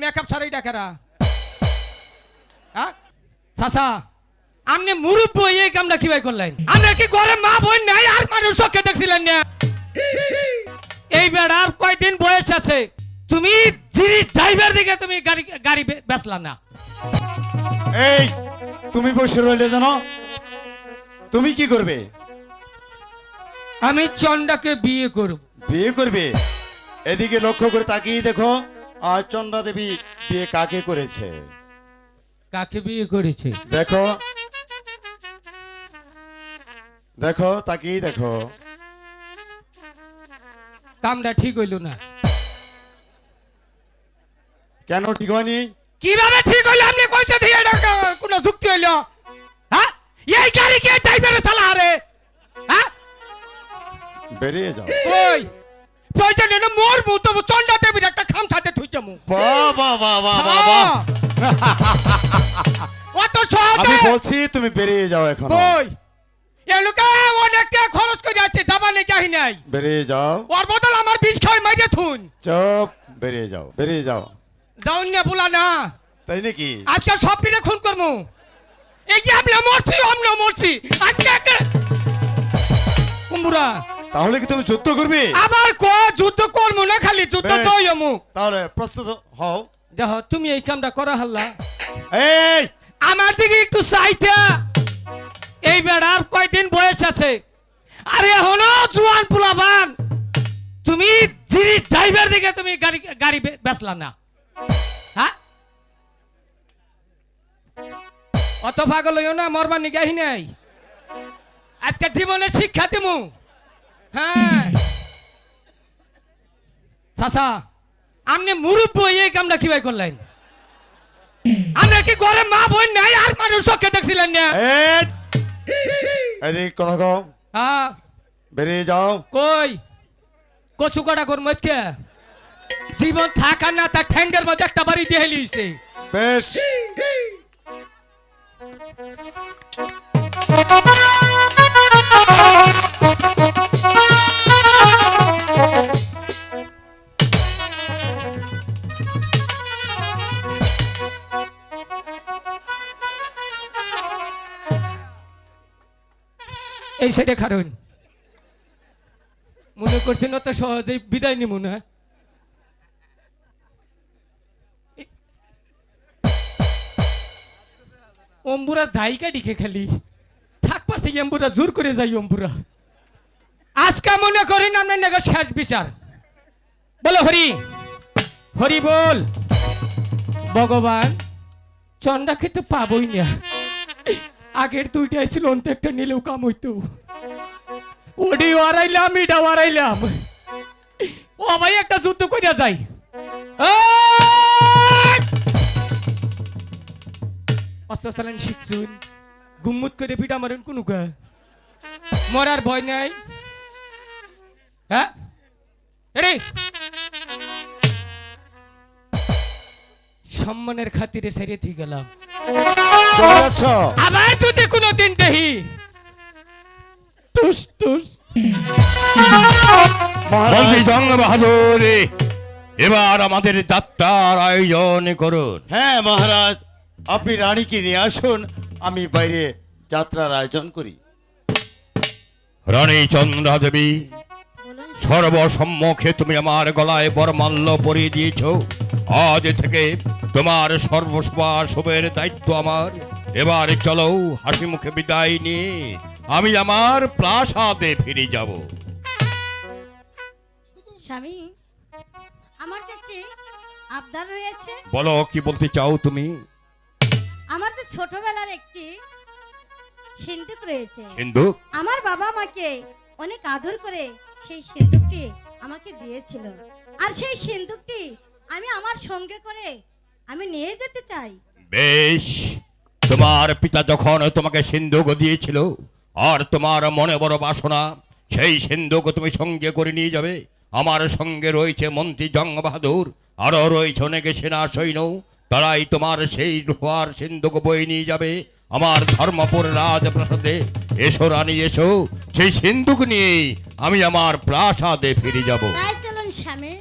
Makeup সারাই ডাকারা হ্যাঁ? আপনি মুরব্বী এই কামটা কীভাবে করলেন? আমরা কি ঘরে মা বোন নাই আর মানুষ চোখে দেখছিলেন না? এই বেড়ার কয়দিন বয়স আছে তুমি জিরি ড্রাইভার দিকে তুমি গাড়ি গাড়ি বেচলা না। এই তুমি বসে রইলে জানো তুমি কি করবে? আমি চন্ডাকে বিয়ে করব। বিয়ে করবে? এদিকে লক্ষ্য করে তাকিয়ে দেখো আর চন্দ্রা দেবী বিয়ে কাকে করেছে? কাকে বিয়ে করেছে? দেখো। দেখো তাকিয়ে দেখো। কামটা ঠিক হইল না। কেন ঠিক হয়নি? কীভাবে ঠিক হইল? আপনি কইছে দিয়ে এটা কোনো যুক্তি হইল? হ্যাঁ? এই গাড়ি কে ড্রাইভারে চালা আরে? হ্যাঁ? বেরিয়ে যাও। ওই প্রয়োজন এটা মোর মু তো চন্ডা দেবীর একটা খাম ছাতে থুইছে মু। বাহ বাহ বাহ বাহ বাহ বাহ। অত সহজে আমি বলছি তুমি বেরিয়ে যাও এখন। কই? এ লোকে অনেক টাকা খরচ করে যাচ্ছে জামানে যাই নাই। বেরিয়ে যাও। ওর বদল আমার বিষ খাওয়াই মাইরে থুন। চুপ বেরিয়ে যাও বেরিয়ে যাও। যাউন না বলা না। তাই নাকি? আজকে সব পিঠে খুন করব এই যে আমরা মরছি আমরা মরছি। আজকে একে কুম্বুরা তাহলে কি তুমি যুদ্ধ করবে? আবার ক যুদ্ধ করব না খালি? যুদ্ধ। চাই আমু তাহলে প্রস্তুত হও। দেখ তুমি এই কামটা করা হাল্লা। এই! আমার দিকে একটু চাইতা। এই বেড়ার কয়দিন বয়স আছে। আরে এখনও জুয়ান পুলাবান তুমি জিরি ড্রাইভার দিকে তুমি গাড়ি গাড়ি বেচলা না। হ্যাঁ? অত পাগল হইও না মরবার নিগাহি নাই। আজকে জীবনে শিক্ষা দিমু। হ্যাঁ। চাচা আপনি মুরব্বী এই কামটা কীভাবে করলেন? আমরা কি ঘরে মা বোন নাই আর মানুষ চোখে দেখছিলেন না? এই, এদিকে কথা কও হ্যাঁ। বেরিয়ে যাও। কই? কচু কটা করব আজকে জীবন থাকা না তার ঠ্যাঙ্গের মধ্যে একটা বাড়ি দিয়ে লিছে বেশ। এই সাইডে খারুন মনে করছেন তো সহজেই বিদায় নিমু না? অম্বুরা দায়িকা ডিখে খালি। থাক পারছে এম্বুরা জোর করে যাই অম্বুরা। আজকে মনে করেন আপনার নাকি শেষ বিচার। বলো হরি হরি বল। ভগবান চন্ডাকে তো পাবই না। আগের দুইটা ছিল, অন্ত একটা নিলেও কাম হইতো। ওডি ওয়ারাইলাম ইডা ওয়ারাইলাম ও ভাই, একটা যুদ্ধ কইরা যাই। অস্ত্র চালান শিখছুন, গুম্মুত করে পিটা মারেন কোন মরার ভয় নাই। হ্যাঁ? সম্মানের খাতিরে সেরে তুই গেলাম। আবার যদি কোনো দিন দেখি। টুস টুস। মন্ত্রী জঙ্গ বাহাদুর এবার আমাদের যাত্রার আয়োজন করুন। হ্যাঁ মহারাজ। আপনি রানীকে নিয়ে আসুন আমি বাইরে যাত্রার আয়োজন করি। রানী চন্দ্রা দেবী সর্বসম্মুখে তুমি আমার গলায় বরমাল্য পরিয়ে দিয়েছ। আজ থেকে তোমার সর্বসভা শুভের দায়িত্ব আমার। এবার চলো হাসি মুখে বিদায় নিয়ে আমি আমার প্রাসাদে ফিরে যাব। স্বামী আমার একটি আবদার রয়েছে। বলো কি বলতে চাও তুমি? আমার যে ছোটবেলার একটি সিন্ধুক রয়েছে। সিন্ধু আমার বাবা আমাকে অনেক আদর করে সেই সিন্ধুকটি আমাকে দিয়েছিল। আর সেই সিন্ধুকটি আমি আমার সঙ্গে করে আমি নিয়ে যেতে চাই। বেশ। তোমার পিতা যখন তোমাকে সিন্ধুক দিয়েছিল আর তোমার মনে বড় বাসনা সেই সিন্ধুক তুমি সঙ্গে করে নিয়ে যাবে। আমার সঙ্গে রয়েছে মন্ত্রী জঙ্গ বাহাদুর আরও রয়েছে অনেকে সেনা সৈন্য। তারাই তোমার সেই রূপার সিন্ধুক বয়ে নিয়ে যাবে। আমার ধর্মপুর রাজপ্রাসাদে এসো রানী এসো। সেই সিন্ধুক নিয়ে আমি আমার প্রাসাদে ফিরে যাব। চলুন স্বামী।